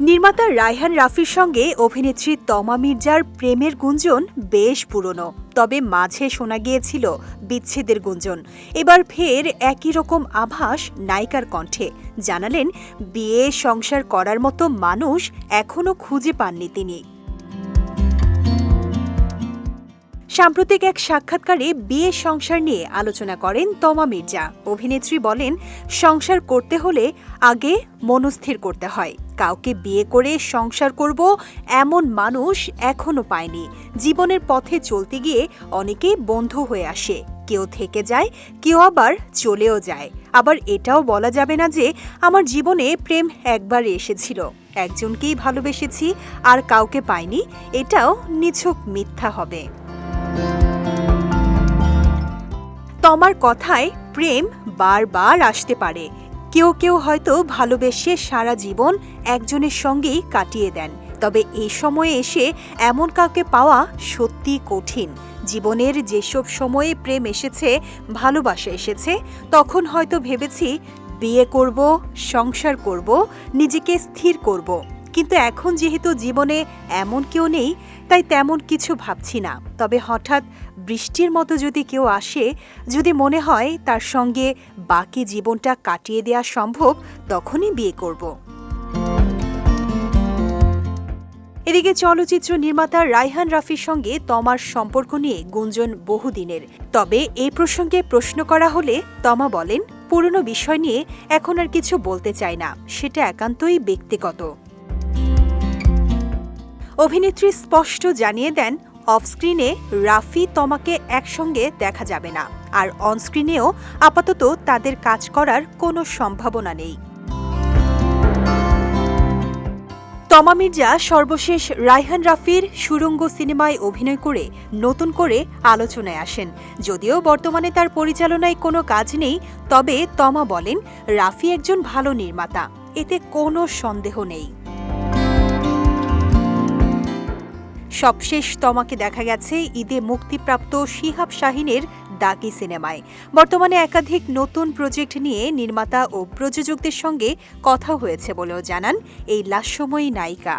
নির্মাতা রায়হান রাফির সঙ্গে অভিনেত্রী তমা মির্জার প্রেমের গুঞ্জন বেশ পুরনো, তবে মাঝে শোনা গিয়েছিল বিচ্ছেদের গুঞ্জন। এবার ফের একই রকম আভাস নায়িকার কণ্ঠে, জানালেন, বিয়ে সংসার করার মতো মানুষ এখনও খুঁজে পাননি তিনি। সাম্প্রতিক এক সাক্ষাৎকারে বিয়ে সংসার নিয়ে আলোচনা করেন তমা মির্জা। অভিনেত্রী বলেন, সংসার করতে হলে আগে মনস্থির করতে হয়। কাউকে বিয়ে করে সংসার করব এমন মানুষ এখনও পায়নি। জীবনের পথে চলতে গিয়ে অনেকেই বন্ধু হয়ে আসে। কেউ থেকে যায়, কেউ আবার চলেও যায়। আবার এটাও বলা যাবে না যে আমার জীবনে প্রেম একবার এসেছিল। একজনকেই ভালোবেসেছি আর কাউকে পাইনি, এটাও নিছক মিথ্যা হবে। তমার কথায় প্রেম বারবার আসতে পারে। কেউ কেউ হয়তো ভালোবেসে সারা জীবন একজনের সঙ্গেই কাটিয়ে দেন। তবে এই সময়ে এসে এমন কাউকে পাওয়া সত্যি কঠিন। জীবনের যেসব সময়ে প্রেম এসেছে, ভালোবাসা এসেছে, তখন হয়তো ভেবেছি বিয়ে করব, সংসার করব, নিজেকে স্থির করব। কিন্তু এখন যেহেতু জীবনে এমন কেউ নেই, তাই তেমন কিছু ভাবছি না। তবে হঠাৎ বৃষ্টির মতো যদি কেউ আসে, যদি মনে হয় তার সঙ্গে বাকি জীবনটা কাটিয়ে দেওয়া সম্ভব, তখনই বিয়ে করব। এদিকে চলচ্চিত্র নির্মাতা রায়হান রাফির সঙ্গে তমার সম্পর্ক নিয়ে গুঞ্জন বহুদিনের। তবে এই প্রসঙ্গে প্রশ্ন করা হলে তমা বলেন, পুরনো বিষয় নিয়ে এখন আর কিছু বলতে চায় না। সেটা একান্তই ব্যক্তিগত। অভিনেত্রী স্পষ্ট জানিয়ে দেন, অফস্ক্রিনে রাফি তমাকে একসঙ্গে দেখা যাবে না। আর অনস্ক্রিনেও আপাতত তাদের কাজ করার কোনো সম্ভাবনা নেই। তমা মির্জা সর্বশেষ রায়হান রাফির সুরঙ্গ সিনেমায় অভিনয় করে নতুন করে আলোচনায় আসেন। যদিও বর্তমানে তার পরিচালনায় কোনো কাজ নেই, তবে তমা বলেন, রাফি একজন ভালো নির্মাতা। এতে কোনো সন্দেহ নেই। সবশেষ তমাকে দেখা গেছে ঈদে মুক্তিপ্রাপ্ত শিহাব শাহিনের দাগি সিনেমায়। বর্তমানে একাধিক নতুন প্রজেক্ট নিয়ে নির্মাতা ও প্রযোজকদের সঙ্গে কথা হয়েছে বলেও জানান এই লাস্যময়ী নায়িকা।